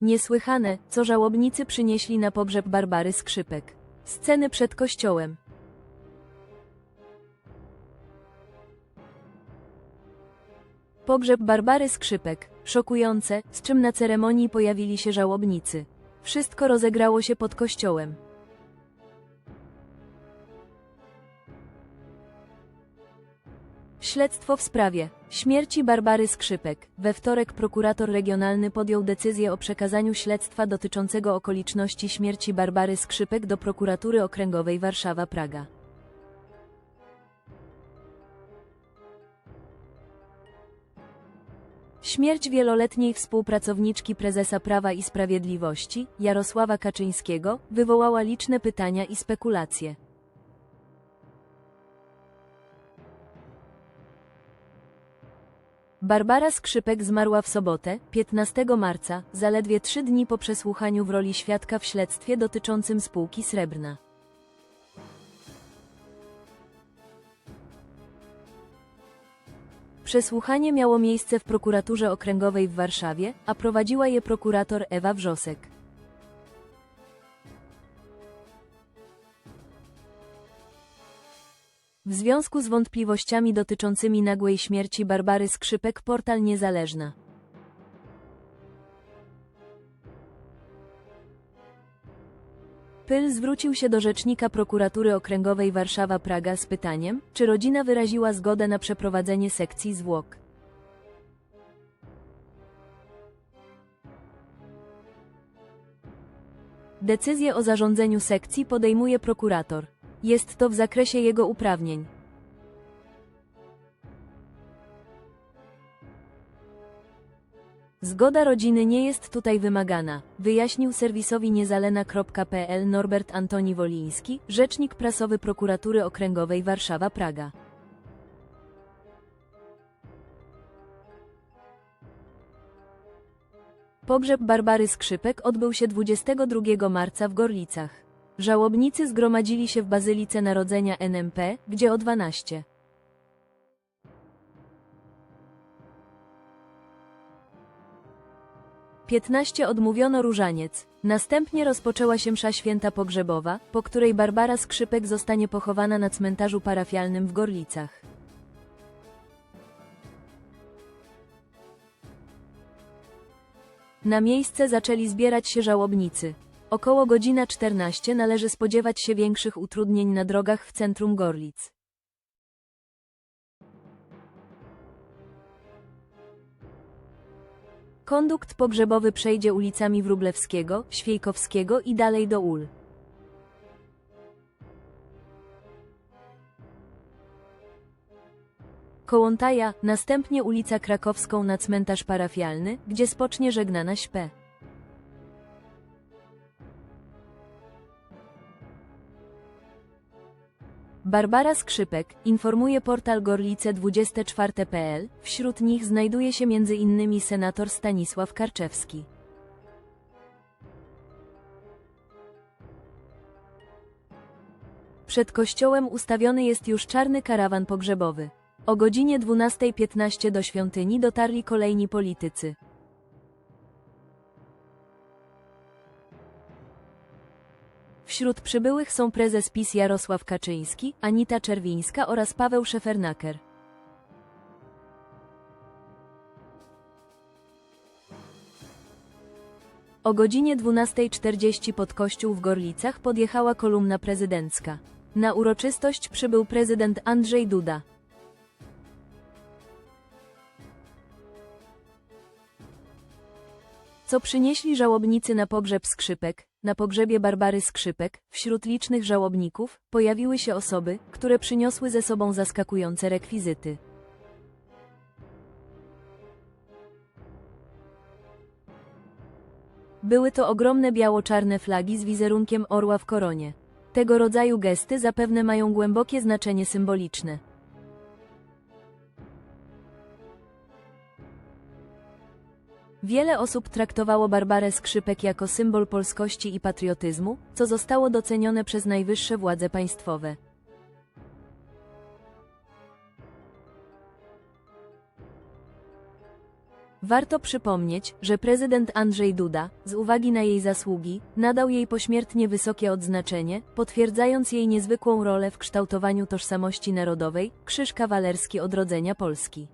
Niesłychane, co żałobnicy przynieśli na pogrzeb Barbary Skrzypek. Sceny przed kościołem. Pogrzeb Barbary Skrzypek. Szokujące, z czym na ceremonii pojawili się żałobnicy. Wszystko rozegrało się pod kościołem. Śledztwo w sprawie śmierci Barbary Skrzypek. We wtorek prokurator regionalny podjął decyzję o przekazaniu śledztwa dotyczącego okoliczności śmierci Barbary Skrzypek do prokuratury okręgowej Warszawa-Praga. Śmierć wieloletniej współpracowniczki prezesa Prawa i Sprawiedliwości, Jarosława Kaczyńskiego, wywołała liczne pytania i spekulacje. Barbara Skrzypek zmarła w sobotę, 15 marca, zaledwie trzy dni po przesłuchaniu w roli świadka w śledztwie dotyczącym spółki Srebrna. Przesłuchanie miało miejsce w prokuraturze okręgowej w Warszawie, a prowadziła je prokurator Ewa Wrzosek. W związku z wątpliwościami dotyczącymi nagłej śmierci Barbary Skrzypek portal Niezależna. Pyl zwrócił się do rzecznika prokuratury okręgowej Warszawa-Praga z pytaniem, czy rodzina wyraziła zgodę na przeprowadzenie sekcji zwłok. Decyzję o zarządzeniu sekcji podejmuje prokurator. Jest to w zakresie jego uprawnień. Zgoda rodziny nie jest tutaj wymagana, wyjaśnił serwisowi niezalena.pl Norbert Antoni Woliński, rzecznik prasowy prokuratury okręgowej Warszawa-Praga. Pogrzeb Barbary Skrzypek odbył się 22 marca w Gorlicach. Żałobnicy zgromadzili się w Bazylice Narodzenia NMP, gdzie o 12. 15 odmówiono różaniec. Następnie rozpoczęła się msza święta pogrzebowa, po której Barbara Skrzypek zostanie pochowana na cmentarzu parafialnym w Gorlicach. Na miejsce zaczęli zbierać się żałobnicy. Około godzina 14 należy spodziewać się większych utrudnień na drogach w centrum Gorlic. Kondukt pogrzebowy przejdzie ulicami Wróblewskiego, Świejkowskiego i dalej do Ul. Kołątaja, następnie ulica Krakowską na cmentarz parafialny, gdzie spocznie żegnana śpę. Barbara Skrzypek, informuje portal Gorlice24.pl, wśród nich znajduje się m.in. senator Stanisław Karczewski. Przed kościołem ustawiony jest już czarny karawan pogrzebowy. O godzinie 12.15 do świątyni dotarli kolejni politycy. Wśród przybyłych są prezes PiS Jarosław Kaczyński, Anita Czerwińska oraz Paweł Szefernaker. O godzinie 12.40 pod kościół w Gorlicach podjechała kolumna prezydencka. Na uroczystość przybył prezydent Andrzej Duda. Co przynieśli żałobnicy na pogrzeb skrzypek? Na pogrzebie Barbary Skrzypek, wśród licznych żałobników, pojawiły się osoby, które przyniosły ze sobą zaskakujące rekwizyty. Były to ogromne biało-czarne flagi z wizerunkiem orła w koronie. Tego rodzaju gesty zapewne mają głębokie znaczenie symboliczne. Wiele osób traktowało Barbarę Skrzypek jako symbol polskości i patriotyzmu, co zostało docenione przez najwyższe władze państwowe. Warto przypomnieć, że prezydent Andrzej Duda, z uwagi na jej zasługi, nadał jej pośmiertnie wysokie odznaczenie, potwierdzając jej niezwykłą rolę w kształtowaniu tożsamości narodowej, Krzyż Kawalerski Odrodzenia Polski.